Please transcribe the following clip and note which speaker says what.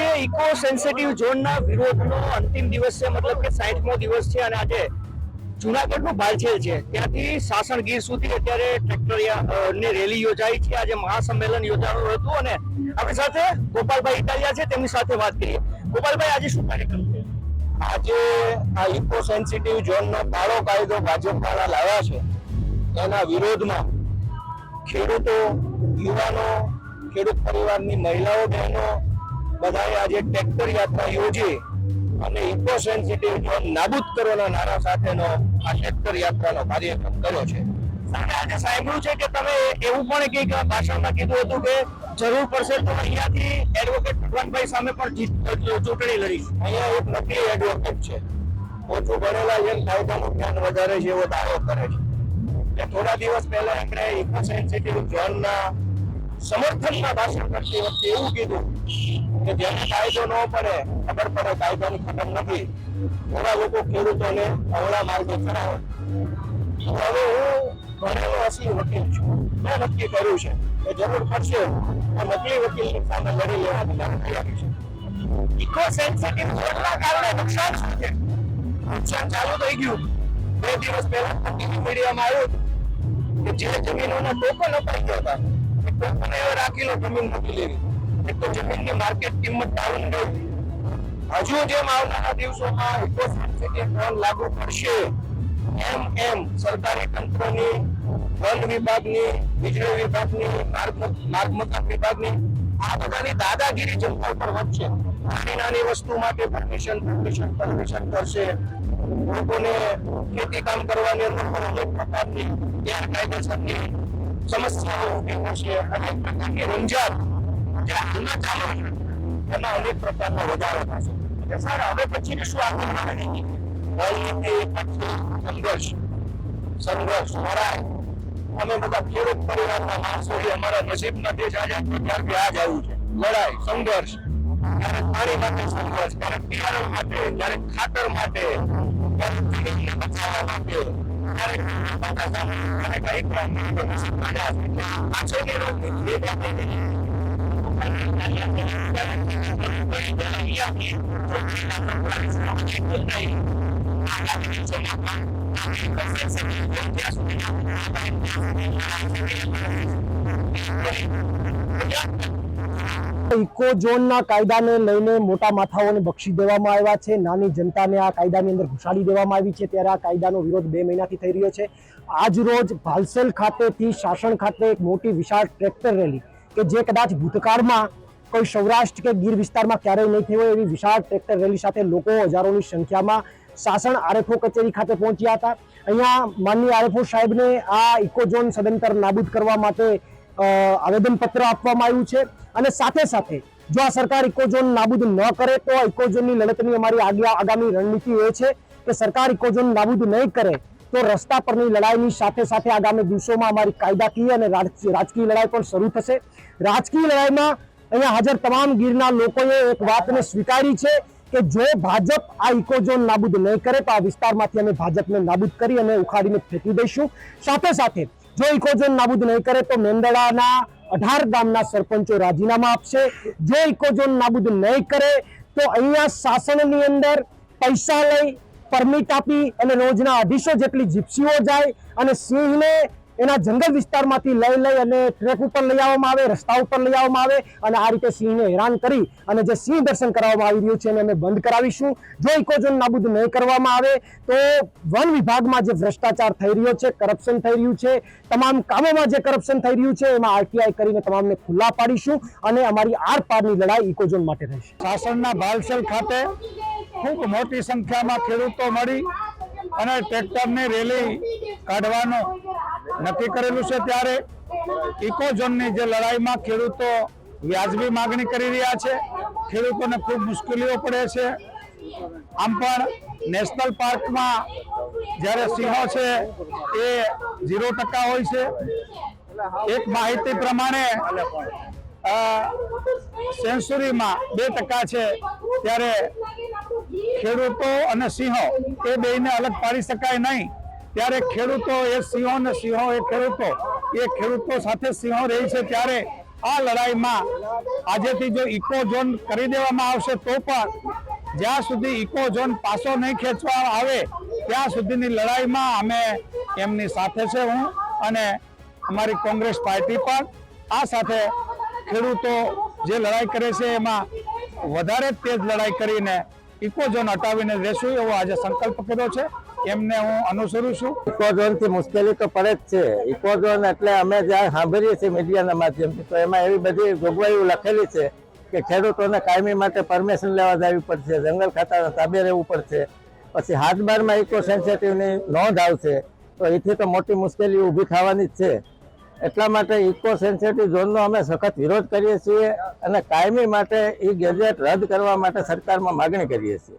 Speaker 1: આજે eco sensitive ઝોનના વિરોધનો અંતિમ દિવસ છે, મતલબ કે સાઠમો દિવસ છે અને આજે જુનાગઢનું ભાલછેલ છે. ત્યાંથી સાસણ ગીર સુધી અત્યારે ટ્રેક્ટરની રેલી યોજાઈ છે. આજે મહાસંમેલન યોજાવાનું હતું અને આપણી સાથે ગોપાલભાઈ ઇટાલિયા છે, તેમની સાથે વાત કરીએ. ગોપાલભાઈ, આજે શું કાર્યક્રમ છે?
Speaker 2: આજે આ ઇકો સેન્સિટિવ ઝોનનો કાળો કાયદો ભાજપ દ્વારા લાવ્યા છે. એના વિરોધમાં ખેડૂતો, યુવાનો, ખેડૂત પરિવારની મહિલાઓ, બહેનો બધાએ આજે ટ્રેક્ટર યાત્રા યોજી અને ઇકો સેન્સિટિવ ઝોન નાબૂદ કરવાના નારા સાથેનો આ ટ્રેક્ટર યાત્રાનો કાર્યક્રમ કર્યો છે.
Speaker 1: સાથે આજે સાંભળ્યું છે કે તમે એવું પણ કંઈક ભાષણમાં કીધું હતું કે જરૂર પડશે તો અહીંયાથી એડવોકેટ ભગવાનભાઈ સામે પણ ચૂંટણી લડીશ.
Speaker 2: અહીંયા એક નકલી એડવોકેટ છે. ઓછું ભણેલા જેમ કાયદાનું જ્ઞાન વધારે છે એવો દાવો કરે છે. થોડા દિવસ પહેલા એમણે ઇકો સેન્સિટિવ ઝોનના સમર્થનમાં ભાષણ કરતી વખતે એવું કીધું કે જેને કાયદો ન પડે, ખબર પડે કાયદાની ખતમ નથી થોડા લોકો ખેડૂતોને અવળા માર્ગે ચડાવે. હવે હું ભણેલો અસલી વકીલ છું. મેં નક્કી કર્યું છે કે જરૂર પડશે આ નકલી વકીલની સામે લડી લેવાની મારે તૈયારી છે.
Speaker 1: ઇકો સેન્સિટિવ ઝોનના કારણે નુકસાન શું છે?
Speaker 2: નુકસાન ચાલુ થઈ ગયું. બે દિવસ પહેલા ટીવી મીડિયામાં આવ્યું કે જે જમીનોના ટોકન અપાઈ ગયા હતા એ ટોકન એવા રાખી લો એક તો માર્કેટ કિંમત હજુ જેમ આવનારા દિવસોમાં લાગુ પડશે સરકારી તંત્રની, વન વિભાગની, વીજળી વિભાગની, માર્ગ મકાન વિભાગની, આ બધાની દાદાગીરી જનતા પર વધશે. નાની નાની વસ્તુ માટે પરમિશન પરમિશન પરમિશન કરશે. લોકોને ખેતી કામ કરવાની અંદર પણ અનેક પ્રકારની ગેરકાયદેસરની સમસ્યાઓ ઊભી છે અનેક પ્રકારની રંજાત જે હાલમાં ચાલે એમાં અનેક પ્રકારનો વધારો થશે એટલે સર હવે પછીની શું આગળ રણનીતિ રણનીતિ પછી સંઘર્ષ. સંઘર્ષ લડાઈ અમે બધા ખેડૂત પરિવારના માણસો એ અમારા નસીબના દેશ આઝાદ ત્યારથી આ જ આવ્યું છે લડાઈ સંઘર્ષ ક્યારેક પાણી માટે સંઘર્ષ ક્યારેક બિયારણ માટે ક્યારેક ખાતર માટે ક્યારેક બચાવવા માટે ક્યારેક બટાકા
Speaker 3: ઇકો ઝોનના કાયદાને લઈને મોટા માથાઓને બક્ષી દેવામાં આવ્યા છે. નાની જનતાને આ કાયદાની અંદર ઘુસાડી દેવામાં આવી છે. ત્યારે આ કાયદાનો વિરોધ બે મહિનાથી થઈ રહ્યો છે. આજ રોજ ભાલસેલ ખાતેથી શાસન ખાતે એક મોટી વિશાળ ટ્રેક્ટર રેલી કે જે કદાચ ભૂતકાળમાં કોઈ સૌરાષ્ટ્ર કે ગીર વિસ્તારમાં ક્યારેય નહીં થઈ હોય એવી વિશાળ ટ્રેક્ટર રેલી સાથે લોકો હજારોની સંખ્યામાં શાસન આરએફઓ કચેરી ખાતે પહોંચ્યા હતા. અહીંયા માનનીય આરએફઓ સાહેબને આ ઇકો ઝોન સદંતર નાબૂદ કરવા માટે આવેદનપત્ર આપવામાં આવ્યું છે. અને સાથે સાથે જો આ સરકાર ઇકોઝોન નાબૂદ ન કરે, તો ઇકોઝોનની લડતની અમારી આગામી રણનીતિ એ છે કે સરકાર ઇકોઝોન નાબૂદ નહીં કરે, તો રસ્તા પરની લડાઈની સાથે સાથે આગામી દિવસોમાં અમારી કાયદાકીય અને રાજકીય લડાઈ પણ શરૂ થશે. રાજકીય લડાઈમાં અહીંયા હાજર તમામ ગીરના લોકોએ એક વાતને સ્વીકારી છે કે જો ભાજપ આ ઇકોઝોન નાબૂદ નહીં કરે, તો આ વિસ્તારમાંથી અમે ભાજપને નાબૂદ કરી અને ઉખાડીને ફેંકી દઈશું. સાથે સાથે જો ઇકોઝોન નાબૂદ નહીં કરે, તો મેંદડાના અઢાર ગામના સરપંચો રાજીનામા આપશે. જો ઇકોઝોન નાબૂદ નહીં કરે, તો અહીંયા શાસનની અંદર પૈસા લઈ પરમિટ આપી અને રોજના અઢીસો જેટલી જીપ્સીઓ જાય અને સિંહને એના જંગલ વિસ્તારમાંથી લઈ લઈ અને ટ્રેક ઉપર લઈ આવવામાં આવે, રસ્તા ઉપર લઈ આવવામાં આવે અને આ રીતે સિંહને હેરાન કરી અને જે સિંહ દર્શન કરાવવામાં આવી રહ્યું છે એને અમે બંધ કરાવીશું. જો ઇકોઝોન નાબૂદ નહીં કરવામાં આવે તો વન વિભાગમાં જે ભ્રષ્ટાચાર થઈ રહ્યો છે કરપ્શન થઈ રહ્યું છે, તમામ કામોમાં જે કરપ્શન થઈ રહ્યું છે, એમાં આરટીઆઈ કરીને તમામને ખુલ્લા પાડીશું અને અમારી આર પારની લડાઈ ઇકોઝોન માટે રહેશે.
Speaker 4: શાસનના ભાલસેલ ખાતે ખૂબ મોટી સંખ્યામાં ખેડૂતો મળી અને ટ્રેક્ટરની રેલી કાઢવાનું નક્કી કરેલું છે ત્યારે ઇકોઝોનની જે લડાઈમાં ખેડૂતો વ્યાજબી માગણી કરી રહ્યા છે. ખેડૂતોને ખૂબ મુશ્કેલીઓ પડે છે. આમ પણ નેશનલ પાર્કમાં જ્યારે સિંહો છે એ ઝીરો ટકા હોય છે. એક માહિતી પ્રમાણે સેન્ચુરીમાં બે ટકા છે. ત્યારે ખેડૂતો અને સિંહો એ બેયને અલગ પાડી શકાય નહીં. ત્યારે ખેડૂતો એ સિંહો ને સિંહો એ ખેડૂતો એ ખેડૂતો સાથે સિંહો રહે છે ત્યારે આ લડાઈમાં આજેથી જો ઇકો ઝોન કરી દેવામાં આવશે તો પણ જ્યાં સુધી ઇકો ઝોન પાછો નહીં ખેંચવામાં આવે, ત્યાં સુધીની લડાઈમાં અમે એમની સાથે છે હું અને અમારી કોંગ્રેસ પાર્ટી પણ. આ સાથે ખેડૂતો જે લડાઈ કરે છે એમાં વધારે તેજ લડાઈ કરીને ઇકો ઝોન હટાવીને રહેશું એવો આજે સંકલ્પ કર્યો છે. એમને હું અનુસરું છું.
Speaker 5: ઇકોઝોનથી મુશ્કેલી તો પડે જ છે. ઇકોઝોન એટલે અમે જ્યાં સાંભળીએ છીએ મીડિયાના માધ્યમથી, તો એમાં એવી બધી જોગવાઈઓ લખેલી છે કે ખેડૂતોને કાયમી માટે પરમિશન લેવા જવી પડશે, જંગલ ખાતાના તાબે રહેવું પડશે. પછી હાથબારમાં ઇકો સેન્સિટિવની નોંધ આવશે, તો એથી તો મોટી મુશ્કેલી ઊભી થવાની જ છે. એટલા માટે ઇકો સેન્સિટિવ ઝોનનો અમે સખત વિરોધ કરીએ છીએ અને કાયમી માટે એ ગેજેટ રદ કરવા માટે સરકારમાં માગણી કરીએ છીએ.